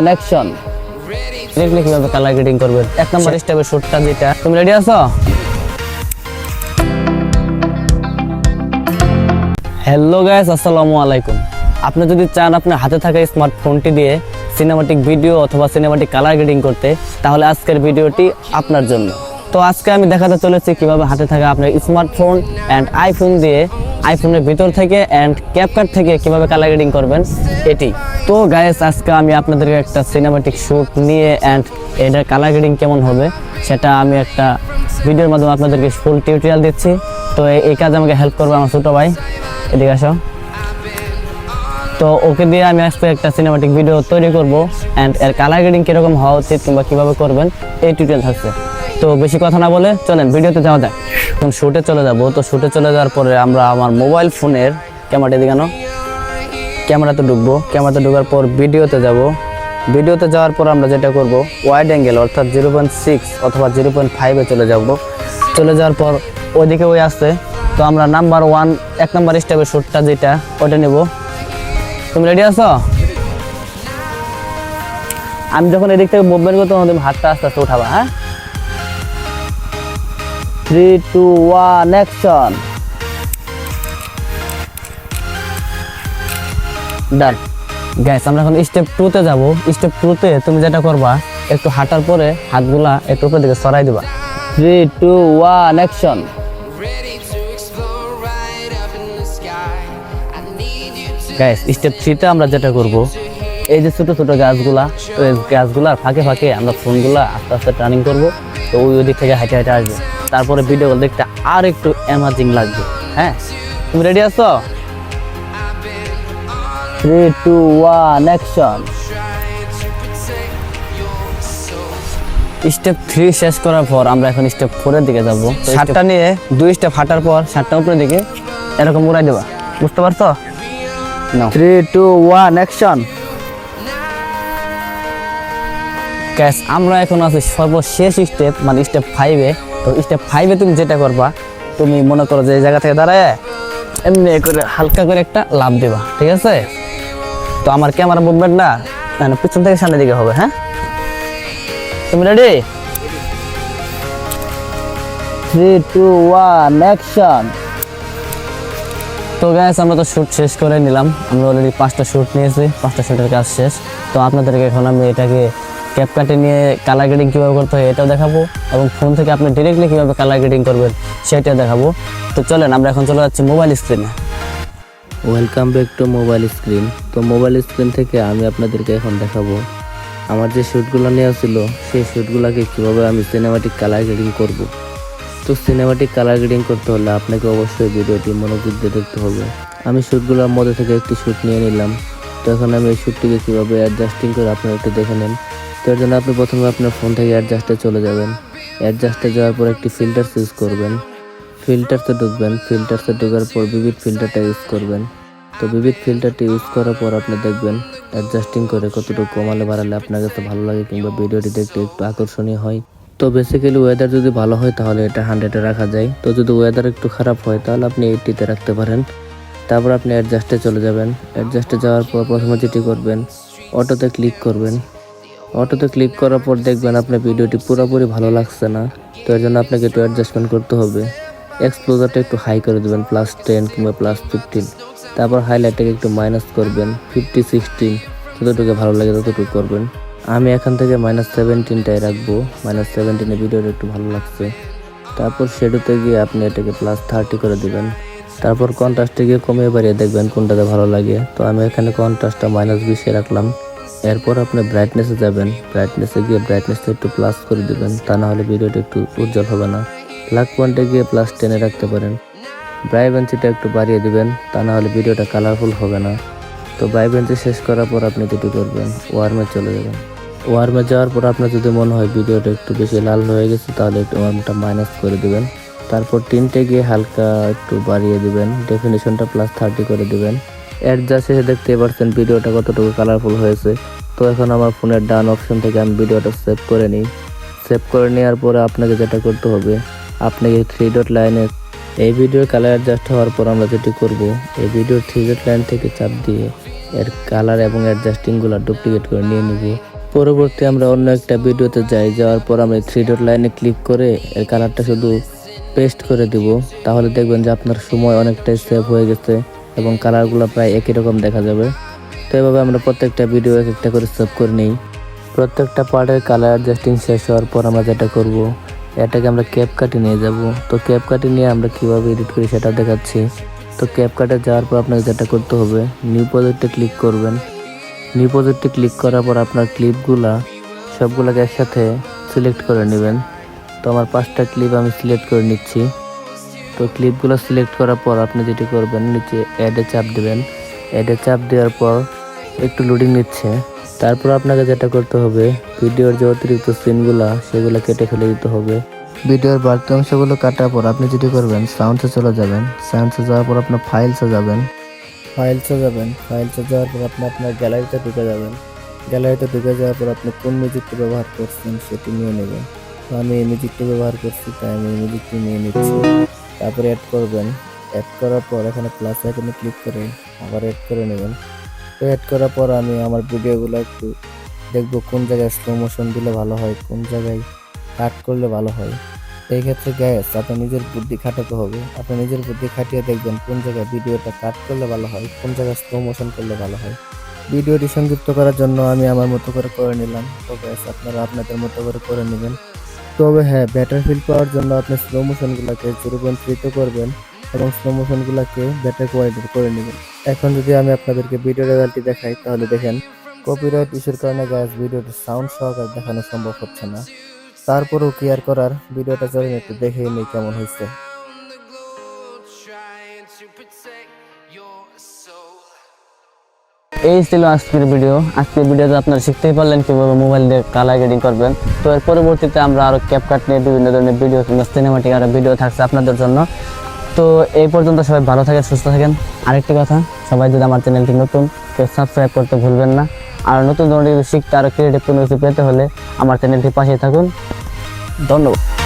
Connection দেখলে কীভাবে colour grading এক নম্বর স্টেপের শুটটা যেটা। তুমি রেডি আছো? হ্যালো গাইস আসসালামু আলাইকুম। আপনি যদি চান আপনার হাতে থাকা স্মার্টফোনটি দিয়ে সিনেমাটিক ভিডিও অথবা সিনেমাটিক কালার গ্রেডিং করতে, তাহলে আজকের ভিডিওটি আপনার জন্য। তো আজকে আমি দেখাতে চলেছি কীভাবে হাতে থাকা আপনার স্মার্টফোন অ্যান্ড আইফোন দিয়ে আইফোনের ভিতর থেকে অ্যান্ড ক্যাপকাট থেকে কীভাবে কালার গ্রেডিং করবেন, এটি। তো গাইস আজকে আমি আপনাদেরকে একটা সিনেমাটিক শ্যুট নিয়ে অ্যান্ড এটার কালার গ্রেডিং কেমন হবে, সেটা আমি একটা ভিডিওর মাধ্যমে আপনাদেরকে ফুল টিউটোরিয়াল দিচ্ছি। তো এই- কাজে আমাকে হেল্প করবে আমার ছোটো ভাই। এদিকে আসো। তো ওকে দিয়ে আমি আজকে একটা সিনেমাটিক ভিডিও তৈরি করব অ্যান্ড এর কালার গ্রেডিং কীরকম হওয়া উচিত কিংবা কীভাবে করবেন, এই টিউটোরিয়াল থাকছে। তো বেশি কথা না বলে চলেন ভিডিওতে যাওয়া যাক। এখন শ্যুটে চলে যাব। তো শ্যুটে চলে যাওয়ার পরে আমরা আমার মোবাইল ফোনের ক্যামেরাটা দিকে ক্যামেরাতে ঢুকবো। ক্যামেরাতে ঢোকার পর ভিডিওতে যাব। ভিডিওতে যাওয়ার পর আমরা যেটা করব ওয়াইড অ্যাঙ্গেল অর্থাৎ জিরো পয়েন্ট সিক্স অথবা জিরো পয়েন্ট ফাইভে চলে যাব। চলে যাওয়ার পর ওইদিকে ওই আসছে। তো আমরা নাম্বার ওয়ান এক নাম্বার স্টেপের শ্যুটটা যেটা ওটা নেব। তুমি রেডি আছো? আমি যখন এদিক থেকে মুভমেন্ট করতে তখন তুমি হাতটা আস্তে আস্তে উঠাবা হ্যাঁ? Three two one action done guys আমরা এখন স্টেপ টুতে যাব। স্টেপ টুতে তুমি যেটা করবা একটু হাঁটার পরে হাতগুলা একটু উপর দিকে সরাই দিবা। Three two one action guys step থ্রিতে আমরা যেটা করব এই যে ছোট ছোট গাছগুলা এই গাছগুলার ফাঁকে ফাঁকে আমরা ফোনগুলা আস্তে আস্তে টার্নিং করব তো ওই ওই দিক থেকে হেঁটে হেঁটে আসবে। তারপরে ভিডিওগুলো দেখতে আর একটু অ্যামাজিং লাগবে। হ্যাঁ? তুমি রেডি আছো? Three two one action step three শেষ করার পর আমরা এখন স্টেপ ফোরের দিকে যাব। সাতটা নিয়ে দুই স্টেপ হাঁটার পর সাতটা উপরের দিকে এরকম উড়াই দেবা। বুঝতে পারছ? Three two one action guys আমরা এখন আছি সর্বশেষ স্টেপ মানে স্টেপ ফাইভে তো স্টেপ ফাইভে তুমি যেটা করবা, তুমি মনে করো যে এই জায়গা থেকে দাঁড়ায়, এমনি করে হালকা করে একটা লাভ দেবা, ঠিক আছে? তো আমার ক্যামেরা মুভমেন্টটা মানে পিছন থেকে সামনের দিকে হবে হ্যাঁ? তুমি ready three two one action তো গ্যাস আমরা তো শ্যুট শেষ করে নিলাম। আমরা অলরেডি পাঁচটা শ্যুট নিয়েছি, পাঁচটা শ্যুটের কাজ শেষ। তো আপনাদেরকে এখন আমি এটাকে ক্যাপ কাটে নিয়ে কালার গ্রেডিং কীভাবে করতে হয় এটাও দেখাবো এবং ফোন থেকে আপনি ডিরেক্টলি কীভাবে কালার গ্রেডিং করবেন সেটা দেখাবো। তো চলেন, আমরা এখন চলে যাচ্ছি মোবাইল স্ক্রিনে welcome back to mobile screen তো মোবাইল স্ক্রিন থেকে আমি আপনাদেরকে এখন দেখাবো। আমার যে শ্যুটগুলো নেওয়া ছিল, সেই শ্যুটগুলোকে কীভাবে আমি সিনেমাটিক কালার গ্রেডিং করব? তো সিনেমাটিক কালার গ্রেডিং করতে হলে আপনাকে অবশ্যই ভিডিওটি মনোযোগ দিয়ে দেখতে হবে। আমি শ্যুটগুলোর মধ্যে থেকে একটি শ্যুট নিয়ে নিলাম। তো এখন আমি এই শ্যুটটিকে কীভাবে অ্যাডজাস্টিং করে আপনারা একটু দেখে নেন। তো এর জন্য আপনি প্রথমে আপনার ফোন থেকে অ্যাডজাস্টে চলে যাবেন। অ্যাডজাস্টে যাওয়ার পর একটি ফিল্টার ইউজ করবেন। ফিল্টারসে ঢুকবেন। ফিল্টারসে ঢোকার পর বিবিধ ফিল্টারটা ইউজ করবেন। তো বিবিধ ফিল্টারটি ইউজ করার পর আপনি দেখবেন অ্যাডজাস্টিং করে কতটুকু কমালে বাড়ালে আপনার কাছে ভালো লাগে কিংবা ভিডিওটি দেখতে একটু আকর্ষণীয় হয়। তো বেসিক্যালি ওয়েদার যদি ভালো হয় তাহলে এটা হান্ড্রেডে রাখা যায়। তো যদি ওয়েদার একটু খারাপ হয় তাহলে আপনি এইটিতে রাখতে পারেন। তারপর আপনি অ্যাডজাস্টে চলে যাবেন। অ্যাডজাস্টে যাওয়ার পর প্রথমে যেটি করবেন, অটোতে ক্লিক করবেন। অটোতে ক্লিক করার পর দেখবেন আপনার ভিডিওটি পুরোপুরি ভালো লাগছে না, তো এর জন্য আপনাকে একটু অ্যাডজাস্টমেন্ট করতে হবে। এক্সপ্লোজারটা একটু হাই করে দেবেন প্লাস টেন কিংবা প্লাস ফিফটিন তারপর হাইলাইটটাকে একটু মাইনাস করবেন ফিফটি সিক্সটিন যতটুকু ভালো লাগে ততটুকু করবেন। আমি এখান থেকে মাইনাস সেভেন্টিনটাই রাখব। মাইনাস সেভেন্টিনে ভিডিওটা একটু ভালো লাগছে। তারপর শেডোতে গিয়ে আপনি এটাকে প্লাস থার্টি করে দিবেন। তারপর কন্ট্রাস্টে গিয়ে কমিয়ে বাড়িয়ে দেখবেন কোনটাতে ভালো লাগে। তো আমি এখানে কন্ট্রাস্টটা মাইনাস বিশে রাখলাম। এরপর আপনি ব্রাইটনেসে যাবেন। ব্রাইটনেসে গিয়ে ব্রাইটনেসটা একটু প্লাস করে দিবেন। তা না হলে ভিডিওটা একটু উজ্জ্বল হবে না। প্লাগ পয়েন্টে গিয়ে প্লাস টেনে রাখতে পারেন। ব্রাইভেন্সিটা একটু বাড়িয়ে দিবেন। তা না হলে ভিডিওটা কালারফুল হবে না। তো ব্রাইভেন্সি শেষ করার পর আপনি যেটি করবেন ওয়ার্মে চলে যাবেন। ওয়ার্মে যাওয়ার পর আপনার যদি মনে হয় ভিডিওটা একটু বেশি লাল হয়ে গেছে, তাহলে একটু ওয়ার্মটা মাইনাস করে দিবেন। তারপর তিনটে গিয়ে হালকা একটু বাড়িয়ে দিবেন। ডেফিনেশনটা প্লাস থার্টি করে দিবেন। অ্যাডজাস্ট শেষে দেখতে পারছেন ভিডিওটা কতটুকু কালারফুল হয়েছে। তো এখন আমার ফোনের ডান অপশন থেকে আমি ভিডিওটা সেভ করে নিই। সেভ করে নেওয়ার পরে আপনাকে যেটা করতে হবে আপনাকে থ্রি ডট লাইনে এই ভিডিওর কালার অ্যাডজাস্ট হওয়ার পর আমরা যেটি করব, এই ভিডিওর থ্রি ডট লাইন থেকে চাপ দিয়ে এর কালার এবং অ্যাডজাস্টিংগুলো ডুপ্লিকেট করে নিয়ে নিব। পরবর্তী আমরা অন্য একটা ভিডিওতে যাই, যাওয়ার পর আমরা থ্রি ডট লাইনে ক্লিক করে এর কালারটা শুধু পেস্ট করে দিব, তাহলে দেখবেন যে আপনার সময় অনেকটাই সেভ হয়ে গেছে এবং কালারগুলো প্রায় একই রকম দেখা যাবে। তো এভাবে আমরা প্রত্যেকটা ভিডিও এক একটা করে সেভ করে নিই। প্রত্যেকটা পার্টের কালার অ্যাডজাস্টিং শেষ হওয়ার পর আমরা যেটা করব, এটাকে আমরা ক্যাপ কাটে নিয়ে যাব। তো ক্যাপ কাটে নিয়ে আমরা কীভাবে এডিট করি সেটা দেখাচ্ছি। তো ক্যাপ কাটে যাওয়ার পর আপনাকে যেটা করতে হবে নিউ প্রজেক্টে ক্লিক করবেন। নিউ প্রজেক্টে ক্লিক করার পর আপনার ক্লিপগুলা সবগুলোকে একসাথে সিলেক্ট করে নেবেন। তো আমার পাঁচটা ক্লিপ আমি সিলেক্ট করে নিচ্ছি। তো ক্লিপগুলো সিলেক্ট করার পর আপনি যেটি করবেন, নিচে অ্যাডে চাপ দেবেন। অ্যাডে চাপ দেওয়ার পর একটু লোডিং নিচ্ছে। তারপর আপনাকে যেটা করতে হবে, ভিডিওর যে অতিরিক্ত সিনগুলো সেগুলো কেটে ফেলে দিতে হবে। ভিডিওর বাড়তি অংশগুলো কাটার পর আপনি যেটি করবেন সাউন্ডসে চলে যাবেন। সাউন্ডসে যাওয়ার পর আপনার ফাইলসে যাবেন। ফাইলসে যাবেন। ফাইলসে যাওয়ার পর আপনি আপনার গ্যালারিতে ঢুকে যাবেন। গ্যালারিতে ঢুকে যাওয়ার পর আপনি কোন মিউজিকটি ব্যবহার করছেন, সেটি নিয়ে নেবেন। তো আমি এই মিউজিকটি ব্যবহার করছি, তাই আমি এই মিউজিকটি নিয়ে নিচ্ছি। তারপরে অ্যাড করবেন। অ্যাড করার পর এখানে প্লাস আইকনে ক্লিক করে আবার অ্যাড করে নেবেন। তো অ্যাড করার পর আমি আমার ভিডিওগুলো একটু দেখব কোন জায়গায় স্লো মোশন দিলে ভালো হয়, কোন জায়গায় কাট করলে ভালো হয়। এই ক্ষেত্রে গ্যাস আপনার নিজের বুদ্ধি খাটাতে হবে। আপনি নিজের বুদ্ধি খাটিয়ে দেখবেন কোন জায়গায় ভিডিওটা কাট করলে ভালো হয়, কোন জায়গায় স্লো মোশন করলে ভালো হয়। ভিডিওটি সংযুক্ত করার জন্য আমি আমার মতো করে করে নিলাম। তো গ্যাস আপনারা আপনাদের মতো করে করে নেবেন। তবে হ্যাঁ ব্যাটার ফিল পাওয়ার জন্য আপনি স্লো মোশনগুলোকে জিরো পয়েন্ট থ্রিতে করবেন এবং স্লো মোশনগুলোকে ব্যাটার কোয়ালিটি করে নেবেন। এখন যদি আমি আপনাদেরকে ভিডিও রেজাল্টটি দেখাই, তাহলে দেখেন কপিরাইট ইস্যুর কারণে গাছ ভিডিওটি সাউন্ড সহকারে দেখানো সম্ভব হচ্ছে না। তারপরেও কেয়ার করার ভিডিওটা চলেন একটু দেখেই নিই কেমন হয়েছে। এই ছিল আজকের ভিডিও আজকের ভিডিওতে আপনারা শিখতেই পারলেন কীভাবে মোবাইল দিয়ে কালার গ্রেডিং করবেন। তো এর পরবর্তীতে আমরা আরও ক্যাপকাট নিয়ে বিভিন্ন ধরনের ভিডিও কিংবা সিনেমাটিক আরও ভিডিও থাকছে আপনাদের জন্য। তো এই পর্যন্ত সবাই ভালো থাকেন, সুস্থ থাকেন। আরেকটি কথা, সবাই যদি আমার চ্যানেলটি নতুন, কেউ সাবস্ক্রাইব করতে ভুলবেন না। আর নতুন ধরনের শিখতে আরও ক্রিয়েটিভ কোনো কিছু পেতে হলে আমার চ্যানেলটি পাশে থাকুন। ধন্যবাদ।